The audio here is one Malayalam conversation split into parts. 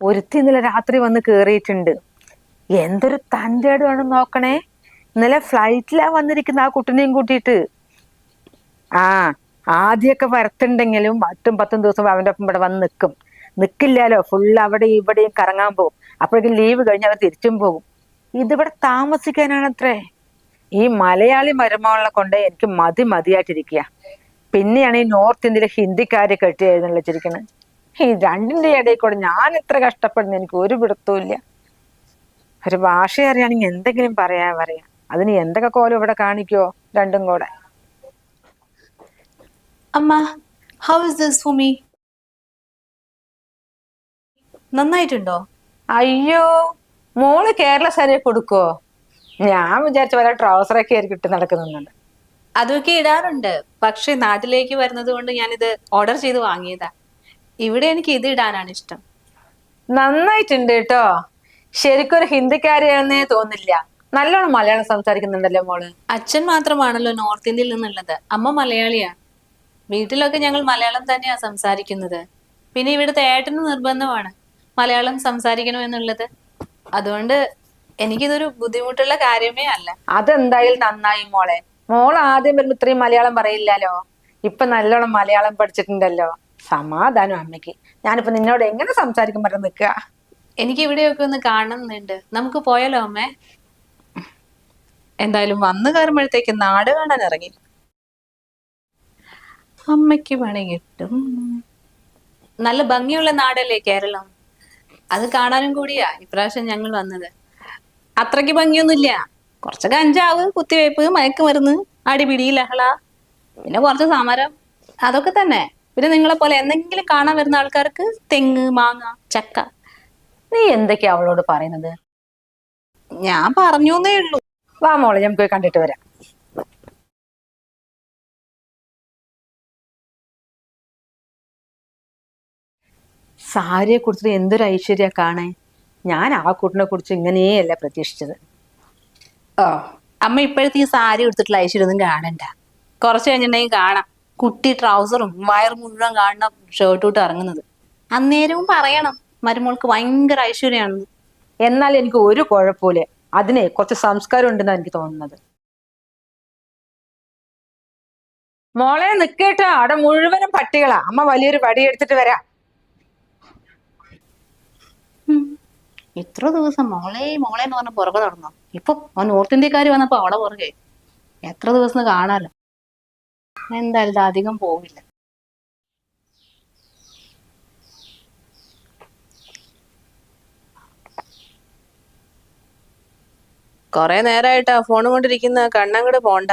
ഒരുത്തി ഇന്നലെ രാത്രി വന്ന് കേറിയിട്ടുണ്ട്. എന്തൊരു തന്റെ നോക്കണേ. ഇന്നലെ ഫ്ലൈറ്റിലാ വന്നിരിക്കുന്ന ആ കുട്ടിനെയും കൂട്ടിയിട്ട്. ആ ആദ്യമൊക്കെ വരത്തുണ്ടെങ്കിലും പത്തും പത്തും ദിവസം അവന്റെ ഒപ്പം ഇവിടെ വന്ന് നിൽക്കും നിൽക്കില്ലാലോ ഫുള്ള് അവിടെ ഇവിടെയും കറങ്ങാൻ പോകും അപ്പോഴേക്കും ലീവ് കഴിഞ്ഞ് അവർ തിരിച്ചും പോകും ഇതിവിടെ താമസിക്കാനാണത്രേ. ഈ മലയാളി മരുമകളെ കൊണ്ട് എനിക്ക് മതി മതിയായിട്ടിരിക്കുക പിന്നെയാണ് ഈ നോർത്ത് ഇന്ത്യയിലെ ഹിന്ദിക്കാരെ കെട്ടി ഈ രണ്ടിന്റെ ഇടയിൽ കൂടെ ഞാൻ എത്ര കഷ്ടപ്പെടുന്നു എനിക്ക് ഒരു പിടുത്തവും ഒരു ഭാഷ അറിയാണെങ്കിൽ എന്തെങ്കിലും പറയാ പറയാ. അതിന് എന്തൊക്കെ കോലം ഇവിടെ കാണിക്കോ രണ്ടും കൂടെ? അമ്മ how is this for me നന്നായിട്ടുണ്ടോ? അയ്യോ മോൾ കേരള സാരിയെ കൊടുക്കോ ഞാൻ വിചാരിച്ച പോലെ ട്രൗസറൊക്കെ ആയിരിക്കും ഇട്ട് നടക്കുന്നുണ്ട്. അതൊക്കെ ഇടാറുണ്ട്. പക്ഷെ നാട്ടിലേക്ക് വരുന്നത് കൊണ്ട് ഞാനിത് ഓർഡർ ചെയ്ത് വാങ്ങിയതാ. ഇവിടെ എനിക്ക് ഇത് ഇടാനാണ് ഇഷ്ടം. നന്നായിട്ടുണ്ട് കേട്ടോ. ശരിക്കും ഒരു ഹിന്ദിക്കാരിയാണെന്നേ തോന്നില്ല. നല്ലോണം മലയാളം സംസാരിക്കുന്നുണ്ടല്ലോ മോൾ? അച്ഛൻ മാത്രമാണല്ലോ നോർത്ത് ഇന്ത്യയിൽ നിന്നുള്ളത്. അമ്മ മലയാളിയാ. വീട്ടിലൊക്കെ ഞങ്ങൾ മലയാളം തന്നെയാ സംസാരിക്കുന്നത്. പിന്നെ ഇവിടുത്തെ ഏട്ടന് നിർബന്ധമാണ് മലയാളം സംസാരിക്കണമെന്നുള്ളത് അതുകൊണ്ട് എനിക്കിതൊരു ബുദ്ധിമുട്ടുള്ള കാര്യമേ അല്ല. അതെന്തായാലും നന്നായി മോളെ. മോൾ ആദ്യം വരുമ്പോ ഇത്രയും മലയാളം പറയില്ലല്ലോ. ഇപ്പൊ നല്ലോണം മലയാളം പഠിച്ചിട്ടുണ്ടല്ലോ. സമാധാനം അമ്മയ്ക്ക്. ഞാനിപ്പോ നിന്നോട് എങ്ങനെ സംസാരിക്കും പറഞ്ഞ് നിൽക്കുക? എനിക്ക് ഇവിടെയൊക്കെ ഒന്ന് കാണുന്നുണ്ട്. നമുക്ക് പോയാലോ അമ്മേ? എന്തായാലും വന്നു കയറുമ്പോഴത്തേക്ക് നാട് കാണാൻ ഇറങ്ങി. അമ്മയ്ക്ക് പണി കിട്ടും. നല്ല ഭംഗിയുള്ള നാടല്ലേ കേരളം? അത് കാണാനും കൂടിയാ ഇപ്രാവശ്യം ഞങ്ങൾ വന്നത്. അത്രയ്ക്ക് ഭംഗിയൊന്നുമില്ല. കുറച്ച് കഞ്ചാവ് കുത്തിവയ്പ് മയക്കുമരുന്ന് അടിപിടി ലഹള പിന്നെ കുറച്ച് സമരം അതൊക്കെ തന്നെ. പിന്നെ നിങ്ങളെ പോലെ എന്തെങ്കിലും കാണാൻ വരുന്ന ആൾക്കാർക്ക് തെങ്ങ് മാങ്ങ ചക്ക. നീ എന്തൊക്കെയാ അവളോട് പറയുന്നത്? ഞാൻ പറഞ്ഞു ഉള്ളൂ. വാ മോളെ പോയി കണ്ടിട്ട് വരാം. സാരിയെ കുറിച്ചിട്ട് എന്തൊരു ഐശ്വര്യ കാണേ? ഞാൻ ആ കൂട്ടിനെ കുറിച്ച് ഇങ്ങനെയല്ല പ്രതീക്ഷിച്ചത്. ഓ അമ്മ ഇപ്പോഴത്തെ ഈ സാരി എടുത്തിട്ടുള്ള ഐശ്വര്യൊന്നും കാണണ്ട. കുറച്ച് കഴിഞ്ഞിട്ടുണ്ടെങ്കിൽ കാണാം. കുട്ടി ട്രൗസറും വയർ മുഴുവൻ കാണുന്ന ഇട്ട് ഇറങ്ങുന്നത്. അന്നേരവും പറയണം മരുമോൾക്ക് ഭയങ്കര ഐശ്വര്യമാണെന്ന് എന്നാൽ എനിക്ക് ഒരു കുഴപ്പമില്ല അതിനെ കുറച്ച് സംസ്കാരം ഉണ്ടെന്നാണ് എനിക്ക് തോന്നുന്നത്. മോളെ നിക്കേട്ടോ. അവിടെ മുഴുവനും പട്ടികളാ. അമ്മ വലിയൊരു വടി എടുത്തിട്ട് വരാ. ഇത്ര ദിവസം മോളെ മോളെ എന്ന് പറഞ്ഞ പുറകെ നടന്നോ? ഇപ്പൊ അവൻ നോർത്ത് ഇന്ത്യക്കാർ വന്നപ്പോ അവളെ പുറകെ. എത്ര ദിവസം കാണാലോ? എന്തായാലും ഇത് അധികം പോവില്ല. കൊറേ നേരായിട്ടാ ഫോൺ കൊണ്ടിരിക്കുന്ന. കണ്ണങ്ങട് പോണ്ട.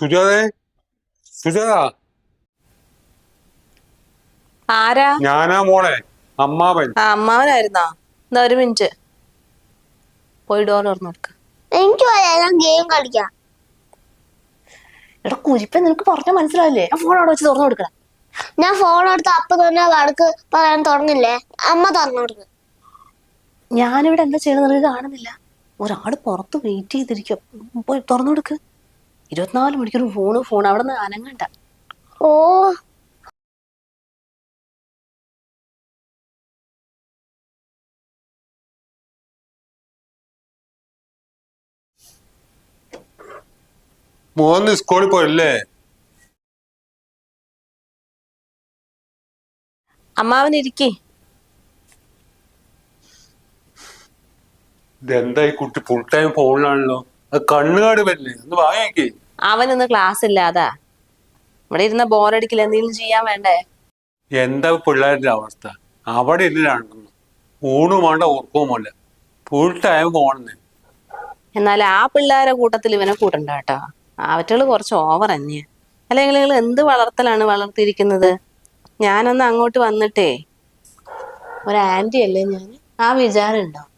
സുജാതേ? സുജാത? ആരാ? ഞാനാ മോളെ. അമ്മാവൻ. ആ അമ്മാവനായിരുന്നോ? എന്നാ ഒരു മിനിറ്റ്. പോയി ഡോർ തുറന്നു കൊടുക്ക എനിക്ക് ഞാൻ ഗെയിം കളിക്കാം. എടാ കുരിപ്പ നിനക്ക് പറഞ്ഞ മനസ്സിലാവില്ലേ? ഞാൻ ഫോൺ അവിടെ വെച്ച് തുറന്നു കൊടുക്കണം ഞാൻ ഫോൺ എടുത്ത് അപ്പൊ തന്നെ വടക്ക് പറയാൻ തുടങ്ങില്ലേ അമ്മ തുറന്നു കൊടുക്കും. ഞാനിവിടെ എന്താ ചെയ്യണം നിനക്ക് കാണുന്നില്ല. ഒരാൾ പുറത്ത് വെയിറ്റ് ചെയ്തിരിക്കും. പോയി തുറന്നു കൊടുക്ക്. ഇരുപത്തിനാല് മണിക്കൂർ ഫോണ് ഫോൺ അവിടെ നിന്ന് അനങ്ങണ്ട. ഓ മോന്ന് സ്കൂളിൽ പോയല്ലേ? അമ്മാവൻ ഇരിക്കേ ഇതെന്താ ഈ കുട്ടി ഫുൾ ടൈം ഫോണിലാണല്ലോ അത് കണ്ണുകാട് വരില്ലേ? ഒന്ന് വാങ്ങിക്കേ അവൻ ഇന്ന് ക്ലാസ് ഇല്ലാതാ ഇവിടെ ഇരുന്ന ബോറടിക്കില്ല എന്തെങ്കിലും ചെയ്യാൻ വേണ്ടേ? എന്താ പിള്ളേരുടെ അവസ്ഥ? അവിടെ ഇരുന്നാണ് ഊണും വേണ്ട ഉറക്കവും വേണ്ട. ഫുൾ ടൈം ഫോണെന്ന് എന്നാൽ ആ പിള്ളേരെ കൂട്ടത്തിൽ ഇവനെ കൂട്ടണ്ട കേട്ടോ. അവറ്റകൾ കുറച്ച് ഓവർ തന്നെയാണ് അല്ലെങ്കിൽ നിങ്ങൾ എന്ത് വളർത്തലാണ് വളർത്തിയിരിക്കുന്നത്? ഞാനൊന്ന് അങ്ങോട്ട് വന്നിട്ടേ. ഒരു ആന്റി അല്ലേ ഞാൻ? ആ വിചാരം ഉണ്ടാവും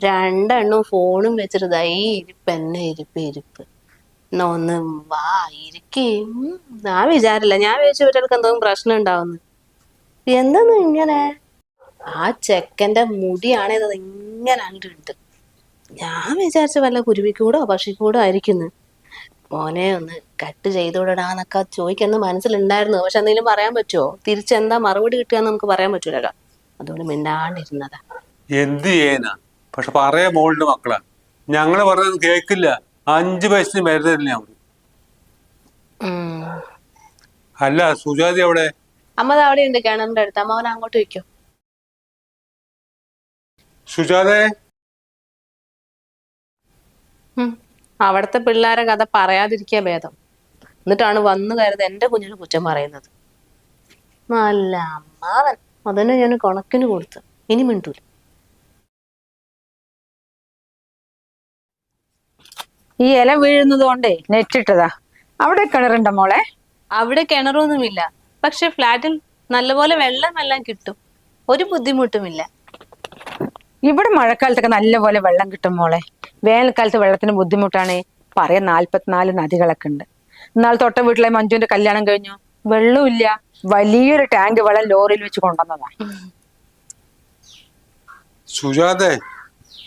രണ്ടെണ്ണവും ഫോണും വെച്ചിട്ട് ഇരിപ്പ് എന്നെ ഇരിപ്പ് ഇരിപ്പ്. എന്നാ ഒന്ന് വാ ഇരിക്കേ. ആ വിചാരില്ല ഞാൻ വിചാരിച്ചു ഇവർക്ക് എന്തെങ്കിലും പ്രശ്നം ഉണ്ടാവുന്നു എന്തെന്ന് ഇങ്ങനെ? ആ ചെക്കന്റെ മുടിയാണേത് ഇങ്ങനെ ഉണ്ട് ഞാൻ വിചാരിച്ച വല്ല കുരുവിക്കൂടോ പക്ഷിക്കൂടോ ആയിരിക്കുന്നു. മോനെ ഒന്ന് കട്ട് ചെയ്തുവിടാന്നൊക്കെ ചോദിക്കുന്ന മനസ്സിലുണ്ടായിരുന്നു. പക്ഷെ എന്തെങ്കിലും പറയാൻ പറ്റുമോ തിരിച്ചെന്താ മറുപടി കിട്ടുകയെന്ന് നമുക്ക് പറയാൻ പറ്റൂലല്ലോ. അതുകൊണ്ട് മിണ്ടാണ്ടിരുന്നതാ. എന്ത് ചെയ്യാനാ? പക്ഷെ പറയാ മോളുടെ മക്കളാ. ഞങ്ങൾ പറഞ്ഞത് കേക്കില്ല അഞ്ചു വയസ്സിന് മരുന്നില്ല അവർ. അല്ല സുജാതി അവിടെ അമ്മ അവിടെ ഉണ്ട് കിണറിന്റെ അടുത്ത്. അമ്മ അവൻ അങ്ങോട്ട് വെക്കോ സുജാതെ? അവിടുത്തെ പിള്ളേരെ കഥ പറയാതിരിക്കുക ഭേദം. എന്നിട്ടാണ് വന്നു കയറുന്നത് എന്റെ കുഞ്ഞിന് കുറ്റം പറയുന്നത്. നല്ല അമ്മാവൻ. അതന്നെ ഞാൻ കണക്കിന് കൊടുത്ത്. ഇനി മിണ്ടൂല. ഈ ഇല വീഴുന്നത് കൊണ്ടേ നെറ്റിട്ടതാ അവിടെ കിണറുണ്ടോ മോളെ? അവിടെ കിണറൊന്നുമില്ല. പക്ഷെ ഫ്ലാറ്റിൽ നല്ലപോലെ വെള്ളം എല്ലാം കിട്ടും. ഒരു ബുദ്ധിമുട്ടുമില്ല. ഇവിടെ മഴക്കാലത്തൊക്കെ നല്ലപോലെ വെള്ളം കിട്ടും മോളെ. വേനൽക്കാലത്ത് വെള്ളത്തിന് ബുദ്ധിമുട്ടാണ്. പറയാൻ നാല്പത്തിനാല് നദികളൊക്കെ ഉണ്ട്. എന്നാൽ തൊട്ട വീട്ടിലെ മഞ്ജുവിന്റെ കല്യാണം കഴിഞ്ഞു. വെള്ളമില്ല വലിയൊരു ടാങ്ക് വെള്ളം ലോറിയിൽ വെച്ച് കൊണ്ടുവന്നതാണ് സുജാതെ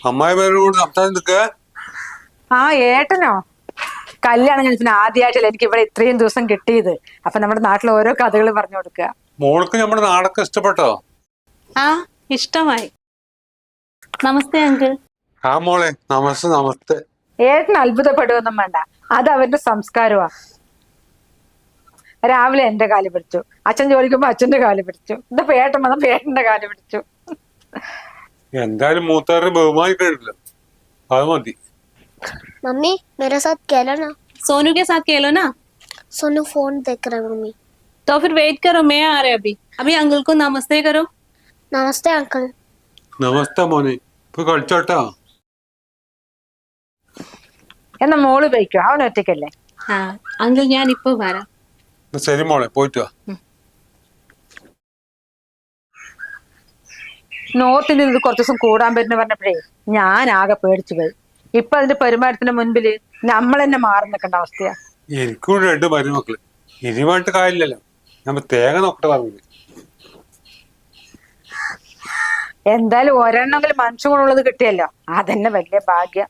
അമ്മായിമാരോട് ആ ഏട്ടനോ? കല്യാണം കഴിഞ്ഞ പിന്നെ ആദ്യമായിട്ടല്ലേ എനിക്ക് ഇവിടെ ഇത്രയും ദിവസം കിട്ടിയത്. അപ്പൊ നമ്മുടെ നാട്ടിൽ ഓരോ കഥകൾ പറഞ്ഞു കൊടുക്കുക മോൾക്ക് നമ്മുടെ നാടൊക്കെ ഇഷ്ടപ്പെട്ടോ? ആ ഇഷ്ടമായി. നമസ്തേ അങ്കിൾ. ആ മോളെ നമസ്തേ നമസ്തേ ഏട്ടൻ അത്ഭുതപ്പെടുകയൊന്നും വേണ്ട അത് അവരുടെ സംസ്കാരമാ രാവിലെ എന്റെ കാല് പിടിച്ചു അച്ഛൻ ജോലിക്കുമ്പോ അച്ഛന്റെ കാല് പിടിച്ചു ഇതിപ്പോ ഏട്ടൻ വന്നപ്പോ ഏട്ടന്റെ കാല് പിടിച്ചു എന്തായാലും മൂത്താറിന് ബഹുമാനിക്കണില്ല അത് മതി मम्मी मेरे साथ खेलो ना सोनू के साथ खेलो ना सोनू फोन देख रहा है मम्मी तो फिर वेट करो मैं आ रहे अभी अभी अंकल को नमस्ते करो नमस्ते अंकल നമസ്തേ മോനെ പോയി കളിച്ചോട്ടോ എന്നാ മോൾ പോയിക്കോ. അവൻ ഒറ്റയ്ക്കല്ലേ? അങ്കിൾ ഞാൻ ഇപ്പൊ വരാം ശരി മോളെ പോയിട്ട് വാ. നോർത്തിൽ നിന്ന് കുറച്ച് ദിവസം കൂടാൻ പറ്റുന്ന പറഞ്ഞപ്പോഴേ ഞാൻ ആകെ പേടിച്ചു പോയി. ഇപ്പൊ അതിന്റെ പെരുമാറ്റത്തിന് മുൻപിൽ നമ്മൾ തന്നെ മാറി നിൽക്കേണ്ട അവസ്ഥയാ. എനിക്കും രണ്ട് മരുമക്കൾ. ഇനിമായിട്ട് കാര്യമില്ലല്ലോ. നമ്മ തേങ്ങ നോക്കട്ടെ പറഞ്ഞത് എന്തായാലും ഒരെണ്ണമെങ്കിലും മനുഷ്യ ഗുണമുള്ളത് കിട്ടിയല്ലോ. അതന്നെ വലിയ ഭാഗ്യം.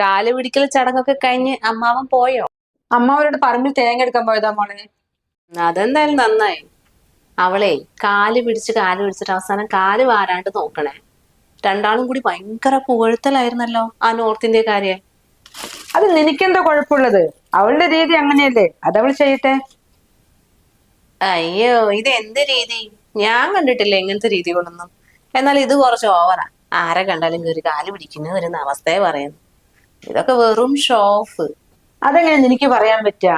കാൽ പിടിക്കൽ ചടങ്ങൊക്കെ കഴിഞ്ഞ് അമ്മാവൻ പോയോ? അമ്മ അവരോട് പറമ്പിൽ തേങ്ങ എടുക്കാൻ പോയതാ മോളെ. അതെന്തായാലും നന്നായി. അവളെ കാൽ പിടിച്ച് കാൽ പിടിച്ചിട്ട് അവസാനം കാൽ വാരാണ്ട് നോക്കണേ. രണ്ടാളും കൂടി ഭയങ്കര പുകഴ്ത്തലായിരുന്നല്ലോ ആ നോർത്ത് കാര്യം. അത് നിനക്കെന്താ കുഴപ്പമുള്ളത്? അവളുടെ രീതി അങ്ങനെയല്ലേ? അതവൾ ചെയ്യട്ടെ? അയ്യോ ഇത് എന്ത് രീതി? ഞാൻ കണ്ടിട്ടില്ല ഇങ്ങനത്തെ രീതികളൊന്നും. എന്നാൽ ഇത് കുറച്ച് ഓവറാ ആരെ കണ്ടാലും ഒരു കാൽ പിടിക്കുന്നു ഒരു അവസ്ഥയെ പറയുന്നു. ഇതൊക്കെ വെറും ഷോഫ് അതെങ്ങനെ എനിക്ക് പറയാൻ പറ്റുക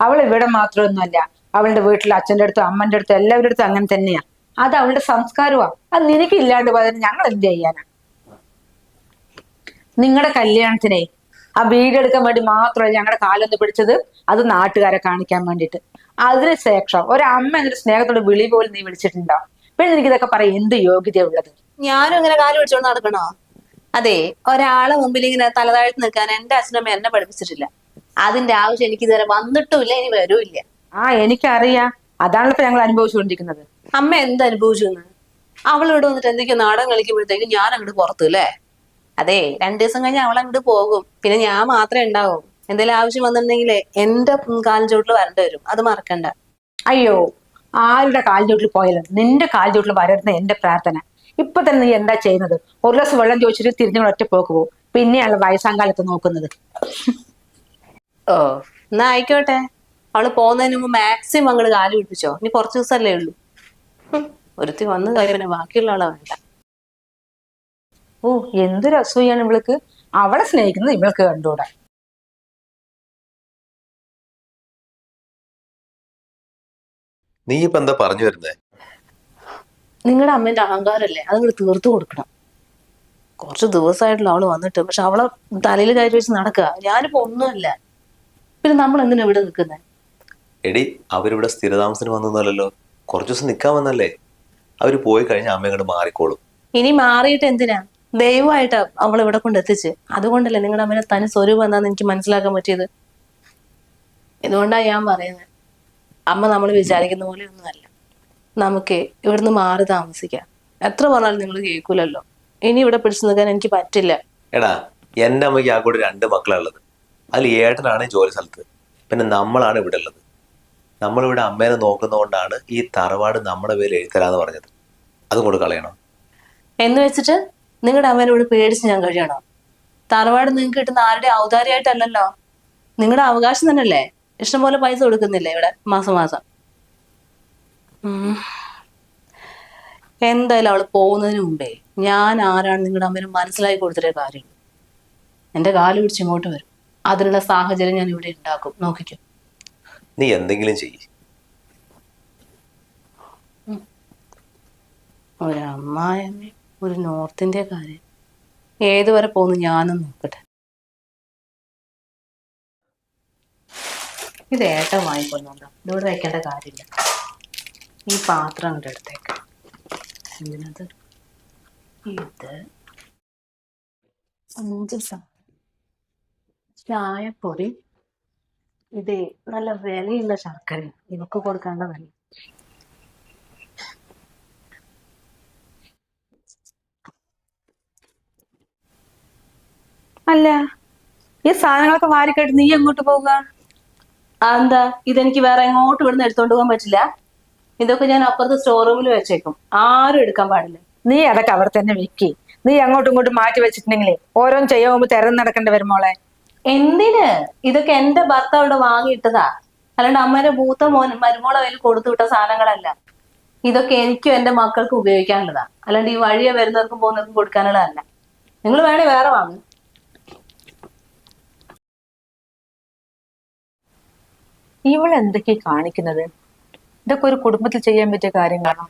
അവൾ ഇവിടെ മാത്രമൊന്നുമല്ല. അവളുടെ വീട്ടിൽ അച്ഛന്റെ അടുത്തും അമ്മന്റെ അടുത്തും എല്ലാവരുടെ അടുത്തും അങ്ങനെ തന്നെയാ. അത് അവളുടെ സംസ്കാരമാ. അത് നിനക്ക് ഇല്ലാണ്ട് പോയതിന് ഞങ്ങൾ എന്ത് ചെയ്യാനാ? നിങ്ങളുടെ കല്യാണത്തിനെ ആ വീഡിയോ എടുക്കാൻ വേണ്ടി മാത്രമല്ല ഞങ്ങളുടെ കാലൊന്ന് പിടിച്ചത് അത് നാട്ടുകാരെ കാണിക്കാൻ വേണ്ടിയിട്ട്. അതിന് ശേഷം ഒരമ്മ എന്നൊരു സ്നേഹത്തോട് വിളി പോലും നീ വിളിച്ചിട്ടുണ്ടോ? പിന്നെ എനിക്ക് ഇതൊക്കെ പറയാം എന്ത് യോഗ്യതയുള്ളത്? ഞാനും ഇങ്ങനെ കാൽ പിടിച്ചോണ്ട് നടക്കണോ? അതെ ഒരാളെ മുമ്പിൽ ഇങ്ങനെ തലതാഴ്ത്തി നിൽക്കാൻ എന്റെ അച്ഛനമ്മ എന്നെ പഠിപ്പിച്ചിട്ടില്ല. അതിന്റെ ആവശ്യം എനിക്ക് ഇതുവരെ വന്നിട്ടുമില്ല ഇനി വരൂല്ല ആ എനിക്കറിയാം. അതാണല്ലോ ഇപ്പൊ ഞങ്ങൾ അനുഭവിച്ചുകൊണ്ടിരിക്കുന്നത്. അമ്മ എന്ത് അനുഭവിച്ചു അവളിവിടെ വന്നിട്ട് എന്തൊക്കെയോ നാടകം കളിക്കുമ്പോഴത്തേക്കും ഞാൻ അങ്ങോട്ട് പുറത്തു അല്ലേ? അതെ രണ്ടു ദിവസം കഴിഞ്ഞ് അവൾ അങ്ങോട്ട് പോകും. പിന്നെ ഞാൻ മാത്രമേ ഉണ്ടാവും എന്തെങ്കിലും ആവശ്യം വന്നിട്ടുണ്ടെങ്കിൽ എന്റെ കാലും ചോട്ടിൽ വരേണ്ടി വരും. അത് മറക്കണ്ട. അയ്യോ ആരുടെ കാൽചോട്ടിൽ പോയാലും നിന്റെ കാൽചോട്ടിൽ വരരുന്ന എന്റെ പ്രാർത്ഥന. ഇപ്പൊ തന്നെ നീ എന്താ ചെയ്യുന്നത്? ഒരു ഗ്ലാസ് വെള്ളം ചോദിച്ചിട്ട് തിരിഞ്ഞു ഒറ്റ പോക്ക് പോകും. പിന്നെയാണ് വയസ്സാങ്കാലത്ത് നോക്കുന്നത്. ഓ എന്നാ ആയിക്കോട്ടെ. അവൾ പോകുന്നതിന് മുമ്പ് മാക്സിമം അങ്ങോട്ട് കാൽ പിടിപ്പിച്ചോ. ഇനി കുറച്ച് ദിവസമല്ലേ ഉള്ളൂ. ഒരുത്തി വന്നു കാര്യം പിന്നെ ബാക്കിയുള്ള ആളാ വേണ്ട. ഓ എന്തൊരു അസൂയാണ് ഇവൾക്ക്. അവളെ സ്നേഹിക്കുന്നത് ഇവൾക്ക് കണ്ടുകൂടാ. നീ ഇപ്പൊ എന്താ പറഞ്ഞു വരുന്നേ? നിങ്ങളുടെ അമ്മേന്റെ അഹങ്കാരല്ലേ? അത് നിങ്ങൾ തീർത്തു കൊടുക്കണം. കുറച്ച് ദിവസമായിട്ടുള്ള അവൾ വന്നിട്ട് പക്ഷെ അവളെ തലയിൽ കയറി വെച്ച് നടക്കുക. ഞാനിപ്പോ ഒന്നുമല്ല. പിന്നെ നമ്മൾ എന്തിനാ ഇവിടെ നിൽക്കുന്നത് എടി അവരിവിടെ സ്ഥിരതാമസത്തിന് വന്നല്ലോ കുറച്ചു ദിവസം നിൽക്കാൻ വന്നല്ലേ? അവർ പോയി കഴിഞ്ഞാൽ അമ്മ മാറിക്കോളും. ഇനി മാറിയിട്ട് എന്തിനാ? ദൈവമായിട്ടാ അവൾ ഇവിടെ കൊണ്ട് എത്തിച്ച്. അതുകൊണ്ടല്ലേ നിങ്ങളുടെ അമ്മേനെ തനി സ്വരൂപം എന്താന്ന് എനിക്ക് മനസ്സിലാക്കാൻ പറ്റിയത്? ഇതുകൊണ്ടാ ഞാൻ പറയുന്നത് അമ്മ നമ്മൾ വിചാരിക്കുന്ന പോലെ ഒന്നുമല്ല നമുക്ക് ഇവിടുന്ന് മാറി താമസിക്കാം. എത്ര പറഞ്ഞാലും നിങ്ങൾ കേൾക്കൂലല്ലോ. ഇനി ഇവിടെ പിടിച്ചു നിൽക്കാൻ എനിക്ക് പറ്റില്ല. എടാ എന്റെ അമ്മയ്ക്ക് ആ കൂടെ രണ്ട് മക്കളുള്ളത് അതിൽ ഏട്ടനാണ് ജോലി സ്ഥലത്ത്. പിന്നെ നമ്മളാണ് ഇവിടെ ഉള്ളത്. നമ്മളിവിടെ അമ്മേനെ നോക്കുന്നതുകൊണ്ടാണ് ഈ തറവാട് നമ്മുടെ പേര് എഴുത്തരാന്ന് പറഞ്ഞത്. അതും കൂടെ കളയണം? എന്ന് വെച്ചിട്ട്? നിങ്ങളുടെ അമ്മേനോട് പേടിച്ച് ഞാൻ കഴിയണോ? തറവാട് നിങ്ങൾക്ക് കിട്ടുന്ന ആരുടെ ഔദാരിയായിട്ടല്ലല്ലോ നിങ്ങളുടെ അവകാശം തന്നെയല്ലേ? ഇഷ്ടംപോലെ പൈസ കൊടുക്കുന്നില്ലേ ഇവിടെ മാസം മാസം? എന്തായാലും അവൾ പോകുന്നതിന് മുമ്പേ ഞാൻ ആരാണ് നിങ്ങളുടെ അമ്മേനെ മനസ്സിലാക്കി കൊടുത്തിട്ടേ കാര്യം എന്റെ കാൽ പിടിച്ച് ഇങ്ങോട്ട് വരും. അതിനുള്ള സാഹചര്യം ഞാൻ ഇവിടെ ഉണ്ടാക്കും. നോക്കിക്കും. നീ എന്തെങ്കിലും ചെയ്യ്. ഒരു അമ്മായമ്മ ഒരു നോർത്ത് ഇന്ത്യക്കാരൻ ഏതുവരെ പോകുന്നു ഞാനും നോക്കട്ടെ. ഇത് ഏട്ടൻ വാങ്ങിക്കൊന്നുണ്ടോ? ഇവിടെ വയ്ക്കേണ്ട കാര്യമില്ല. ഈ പാത്രം അങ്ങോട്ട് എടുത്തേക്ക്. എന്തിനത് ഇത് അഞ്ച് ചായപ്പൊടി. ഇത് നല്ല വിലയുള്ള ശർക്കര. ഇവക്ക് കൊടുക്കേണ്ടതല്ല അല്ല. ഈ സാധനങ്ങളൊക്കെ വാരിക്കട്ട് നീ എങ്ങോട്ട് പോവുക? എന്താ ഇതെനിക്ക് വേറെ എങ്ങോട്ട് ഇവിടുന്ന് എടുത്തോണ്ട് പോകാൻ പറ്റില്ല. ഇതൊക്കെ ഞാൻ അപ്പുറത്ത് സ്റ്റോർ റൂമിൽ വെച്ചേക്കും. ആരും എടുക്കാൻ പാടില്ല. നീ അതൊക്കെ അവിടെ തന്നെ വെക്കി. നീ അങ്ങോട്ടും ഇങ്ങോട്ടും മാറ്റി വെച്ചിട്ടുണ്ടെങ്കിലേ ഓരോന്ന് ചെയ്യാൻ പോകുമ്പോ തിരഞ്ഞു നടക്കേണ്ടി വരും മോളെ. എന്തിന്? ഇതൊക്കെ എന്റെ ഭർത്താവിടെ വാങ്ങിയിട്ടതാ. അല്ലാണ്ട് അമ്മേന്റെ മൂത്ത മോൻ മരുമോളെ കയ്യിൽ കൊടുത്തു വിട്ട സാധനങ്ങളല്ല. ഇതൊക്കെ എനിക്കും എന്റെ മക്കൾക്ക് ഉപയോഗിക്കാനുള്ളതാ. അല്ലാണ്ട് ഈ വഴിയെ വരുന്നവർക്കും പോകുന്നവർക്കും കൊടുക്കാനുള്ളതല്ല. നിങ്ങൾ വേണേ വേറെ വാങ്ങും. ഇവൾ കാണിക്കുന്നത്? ഇതൊക്കെ ഒരു കുടുംബത്തിൽ ചെയ്യാൻ പറ്റിയ കാര്യങ്ങളാണോ?